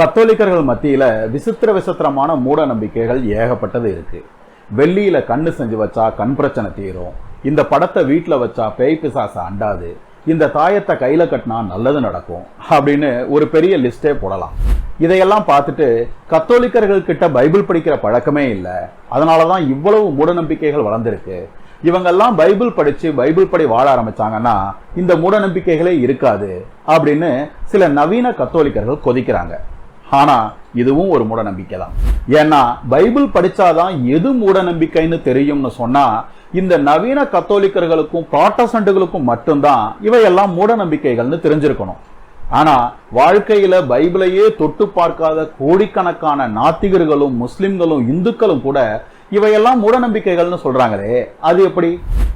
கத்தோலிக்கர்கள் மத்தியில விசித்திர விசித்திரமான மூட நம்பிக்கைகள் ஏகப்பட்டது இருக்கு. வெள்ளியில கண்ணு செஞ்சு வச்சா கண் பிரச்சனை தீரும். இந்த படத்தை வீட்டில் வச்சா பேய் பிசாசை அண்டாது. இந்த தாயத்தை கையில கட்டினா நல்லது நடக்கும் அப்படின்னு ஒரு பெரிய லிஸ்டே போடலாம். இதையெல்லாம் பார்த்துட்டு கத்தோலிக்கர்கள் கிட்ட பைபிள் படிக்கிற பழக்கமே இல்லை. அதனாலதான் இவ்வளவு மூட நம்பிக்கைகள் வளர்ந்துருக்கு. இவங்கெல்லாம் பைபிள் படிச்சு பைபிள் படி வாழ ஆரம்பிச்சாங்கன்னா இந்த மூடநம்பிக்கைகளே இருக்காது அப்படின்னு சில நவீன கத்தோலிக்கர்கள் கொதிக்கிறாங்க. ஆனா இதுவும் ஒரு மூட நம்பிக்கை தான் ஏன்னா பைபிள் படிச்சாதான் எது மூட நம்பிக்கைன்னு தெரியும்னு சொன்னா இந்த நவீன கத்தோலிக்கர்களுக்கும் ப்ராட்டஸ்டன்ட்டுகளுக்கும் மட்டும்தான் இவையெல்லாம் மூட நம்பிக்கைகள்னு தெரிஞ்சிருக்கணும். ஆனா வாழ்க்கையில பைபிளையே தொட்டு பார்க்காத கோடிக்கணக்கான நாத்திகர்களும் முஸ்லிம்களும் இந்துக்களும் கூட இவையெல்லாம் மூட நம்பிக்கைகள்னு சொல்றாங்களே அது எப்படி?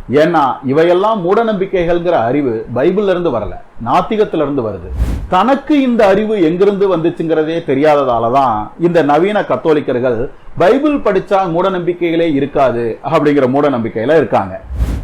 ஏன்னா இவையெல்லாம் மூட நம்பிக்கைகள்ங்கிற அறிவு பைபிள்ல இருந்து வரல. நாத்திகத்துல இருந்து வருது. தனக்கு இந்த அறிவு எங்கிருந்து வந்துச்சுங்கிறதே தெரியாததால தான் இந்த நவீன கத்தோலிக்கர்கள் பைபிள் படிச்சா மூட நம்பிக்கைகளே இருக்காது அப்படிங்கிற மூட நம்பிக்கையில இருக்காங்க.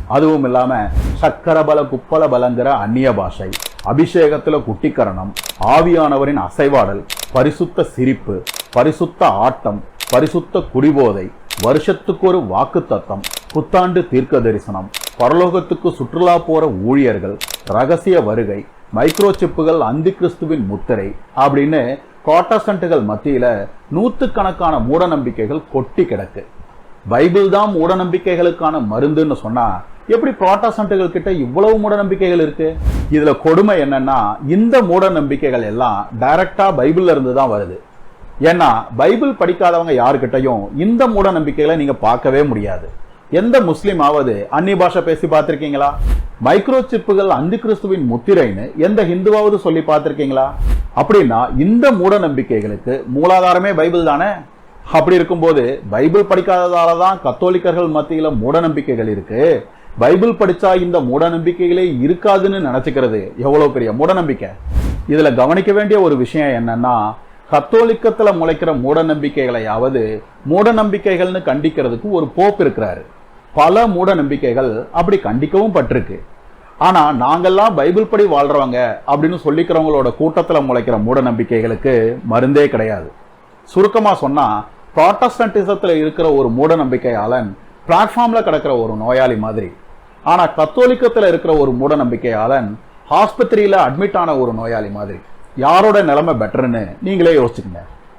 அதுவும் இல்லாம சக்கரபல குப்பல பலங்கிற அந்நிய பாஷை அபிஷேகத்துல குட்டிக்கரணம் ஆவியானவரின் அசைவாடல் பரிசுத்த சிரிப்பு பரிசுத்த ஆட்டம் பரிசுத்த குடிபோதை வருஷத்துக்கு ஒரு வாக்கு தத்தம் புத்தாண்டு தீர்க்க தரிசனம். பரலோகத்துக்கு சுற்றுலா போற ஊழியர்கள் ரகசிய வருகை மைக்ரோ சிப்புகள் அந்தி கிறிஸ்துவின் முத்திரை அப்படின்னு ப்ராட்டஸ்டன்ட்டுகள் மத்தியில நூத்துக்கணக்கான மூட நம்பிக்கைகள் கொட்டி கிடக்கு. பைபிள் தான் மூட நம்பிக்கைகளுக்கான மருந்துன்னு சொன்னா எப்படி ப்ராட்டஸ்டன்ட்டுகள் கிட்ட இவ்வளவு மூட நம்பிக்கைகள் இருக்கு? இதுல கொடுமை என்னன்னா இந்த மூட நம்பிக்கைகள் எல்லாம் டைரக்டா பைபிள்ல இருந்து தான் வருது. ஏன்னா பைபிள் படிக்காதவங்க யாருக்கிட்டையும் இந்த மூட நம்பிக்கைகளை நீங்க பார்க்கவே முடியாது. எந்த முஸ்லீம் ஆவது அந்நிய பாஷை பேசி பார்த்திருக்கீங்களா? மைக்ரோ சிப்புகள் அந்தி கிறிஸ்துவின் முத்திரைன்னு எந்த ஹிந்துவாவது சொல்லி பார்த்துருக்கீங்களா? அப்படின்னா இந்த மூட நம்பிக்கைகளுக்கு மூலாதாரமே பைபிள் தானே? அப்படி இருக்கும்போது பைபிள் படிக்காததால தான் கத்தோலிக்கர்கள் மத்தியில் மூட நம்பிக்கைகள் இருக்கு. பைபிள் படிச்சா இந்த மூட நம்பிக்கைகளே இருக்காதுன்னு நினைச்சுக்கிறது. எவ்வளவு பெரிய மூட நம்பிக்கை இதுல கவனிக்க வேண்டிய ஒரு விஷயம் என்னன்னா கத்தோலிக்கத்துல முளைக்கிற மூட நம்பிக்கைகளையாவது மூட நம்பிக்கைகள்னு கண்டிக்கிறதுக்கு ஒரு போப் இருக்கிறாரு. பல மூட நம்பிக்கைகள் அப்படி கண்டிக்கவும் பட்டிருக்கு. ஆனால் நாங்கள்லாம் பைபிள் படி வாழ்கிறவங்க அப்படின்னு சொல்லிக்கிறவங்களோட கூட்டத்தில் முளைக்கிற மூட நம்பிக்கைகளுக்கு மருந்தே கிடையாது. சுருக்கமாக சொன்னால் ப்ராட்டஸ்டன்டிசத்தில் இருக்கிற ஒரு மூட நம்பிக்கையாளன் பிளாட்ஃபார்மில் கிடக்கிற ஒரு நோயாளி மாதிரி. ஆனால் கத்தோலிக்கத்தில் இருக்கிற ஒரு மூட நம்பிக்கையாளன் ஆஸ்பத்திரியில் அட்மிட் ஆன ஒரு நோயாளி மாதிரி. யாரோட நிலைமை பெட்டர்னு நீங்களே யோசிச்சுக்கங்க.